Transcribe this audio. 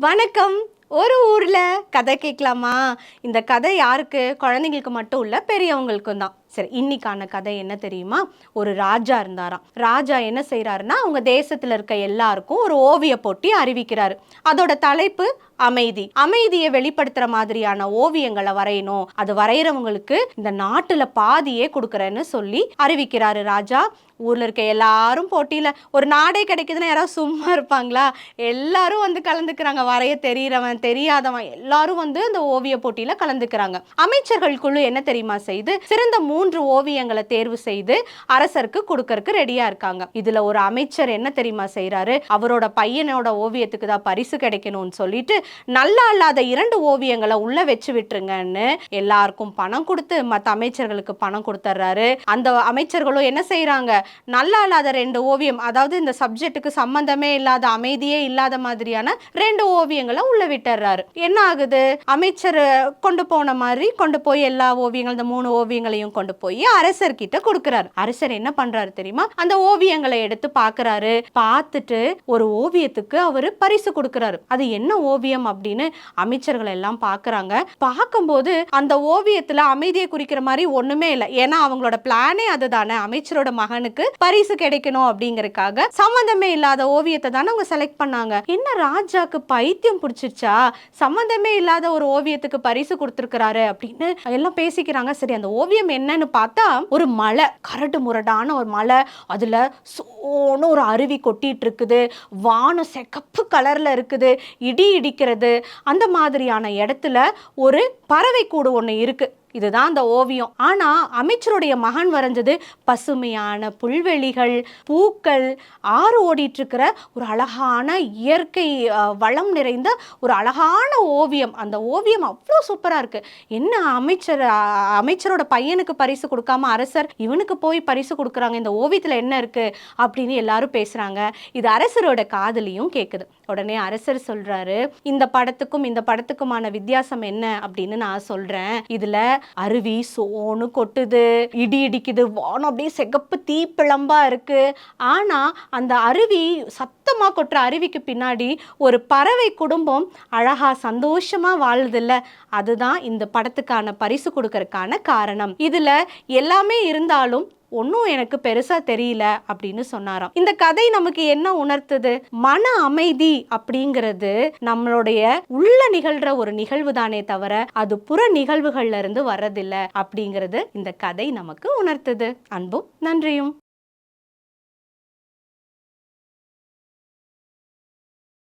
வணக்கம். ஒரு ஊரில் கதை கேட்கலாமா? இந்த கதை யாருக்கு? குழந்தைங்களுக்கு மட்டும் இல்லை பெரியவங்களுக்கும் தான். சரி இன்னைக்கான கதை என்ன தெரியுமா? ஒரு ராஜா இருந்தாராம். ராஜா என்ன செய்கிறாருன்னா அவங்க தேசத்துல இருக்க எல்லாருக்கும் ஒரு ஓவிய போட்டி அறிவிக்கிறாரு. அதோட தலைப்பு அமைதி. அமைதியை வெளிப்படுத்துற மாதிரியான ஓவியங்களை வரையணும். அது வரைகிறவங்களுக்கு இந்த நாட்டுல பாதியே கொடுக்குறேன்னு சொல்லி அறிவிக்கிறாரு ராஜா. ஊர்ல இருக்க எல்லாரும் போட்டியில ஒரு நாடே கிடைக்குதுன்னா யாராவது சும்மா இருப்பாங்களா? எல்லாரும் வந்து கலந்துக்கிறாங்க. வரைய தெரியறவன் தெரியாதவன் எல்லாரும் வந்து அந்த ஓவிய போட்டியில கலந்துக்கிறாங்க. அமைச்சர்கள் குழு என்ன தெரியுமா செய்து சிறந்த மூ மூன்று ஓவியங்களை தேர்வு செய்து அரசருக்கு கொடுக்கறதுக்கு ரெடியா இருக்காங்க. இதுல ஒரு அமைச்சர் என்ன தெரியுமா செய்யறாரு அவரோட பையனோட ஓவியத்துக்கு தான் பரிசு கிடைக்கணும்னு சொல்லிட்டு நல்லா இல்லாத இரண்டு ஓவியங்களை உள்ள வச்சு விட்டுருங்கன்னு எல்லாருக்கும் பணம் கொடுத்து மற்ற அமைச்சர்களுக்கு பணம் கொடுத்துட்றாரு அந்த அமைச்சர்களும் என்ன செய்யறாங்க நல்லா இல்லாத ரெண்டு ஓவியம் அதாவது இந்த சப்ஜெக்ட்டுக்கு சம்பந்தமே இல்லாத அமைதியே இல்லாத மாதிரியான ரெண்டு ஓவியங்களை உள்ள விட்டுறாரு என்ன ஆகுது? அமைச்சர் கொண்டு போன மாதிரி கொண்டு போய் எல்லா ஓவியங்கள் இந்த மூணு ஓவியங்களையும் கொண்டு போய் அரசர்கிட்ட கொடுக்குறாரு. அரசர் என்ன பண்றாரு தெரியுமா? அந்த ஓவியங்களை எடுத்து பார்க்கறாரு பார்த்துட்டு ஒரு ஓவியத்துக்கு அவர் பரிசு கொடுக்குறாரு. அது என்ன ஓவியம் அப்படின்னு அமைச்சர்கள் எல்லாம் பாக்குறாங்க. பார்க்கும்போது அந்த ஓவியத்துல அமைதியை குறிக்கிற மாதிரி ஒண்ணுமே இல்லை. ஏன்னா அவங்களோட பிளானே அதுதானே. அமைச்சரோட மகனுக்கு பரிசு கிடைக்கணும் அப்படிங்கறதுக்காக சம்மந்தமே இல்லாத ஓவியத்தை தானே அவங்க செலக்ட் பண்ணாங்க. என்ன ராஜாக்கு பைத்தியம் பிடிச்சிருச்சா? சம்மந்தமே இல்லாத ஒரு ஓவியத்துக்கு பரிசு கொடுத்துருக்கிறாரு அப்படின்னு எல்லாம் பேசிக்கிறாங்க. சரி அந்த ஓவியம் என்ன என்னன்னு பார்த்தா ஒரு மலை கரடு முரடான ஒரு மலை அதுல சோன்னு ஒரு அருவி கொட்டிட்டு இருக்குது வானம் செக்கப்பு கலர்ல இருக்குது இடி இடிக்கிறது. அந்த மாதிரியான இடத்துல ஒரு பறவை கூடு ஒன்று இருக்கு. இதுதான் அந்த ஓவியம். ஆனா அமைச்சருடைய மகன் வரைஞ்சது பசுமையான புல்வெளிகள் பூக்கள் ஆறு ஓடிட்டு இருக்கிற ஒரு அழகான இயற்கை வளம் நிறைந்த ஒரு அழகான ஓவியம். அந்த ஓவியம் அவ்வளோ சூப்பரா இருக்கு. என்ன அமைச்சர் அமைச்சரோட பையனுக்கு பரிசு கொடுக்காம அரசர் இவனுக்கு போய் பரிசு கொடுக்குறாங்க இந்த ஓவியத்தில் என்ன இருக்கு அப்படின்னு எல்லாரும் பேசுறாங்க. இது அரசரோட காதலியும் கேட்குது உடனே அரசர் சொல்றாரு இந்த படத்துக்கும் இந்த படத்துக்குமான வித்தியாசம் என்ன? அப்படின்னு நான் சொல்றேன். இதுல அருவி சோனு கொட்டுது இடி இடிக்குது வானம் அப்படியே செகப்பு தீப்பிழம்பா இருக்கு. ஆனா அந்த அருவி சத்தமா கொட்டுற அருவிக்கு பின்னாடி ஒரு பறவை குடும்பம் அழகா சந்தோஷமா வாழுதுல்ல அதுதான் இந்த படத்துக்கான பரிசு கொடுக்கறதுக்கான காரணம். இதுல எல்லாமே இருந்தாலும் ஒன்றும் எனக்கு பெருசா தெரியல அப்படின்னு சொன்னாராம். இந்த கதை நமக்கு என்ன உணர்த்துது? மன அமைதி அப்படிங்கிறது நம்மளுடைய உள்ள நிகழ்ற ஒரு நிகழ்வு தானே தவிர அது புற நிகழ்வுகள்ல இருந்து வர்றதில்லை அப்படிங்கிறது இந்த கதை நமக்கு உணர்த்துது. அன்பும் நன்றியும்.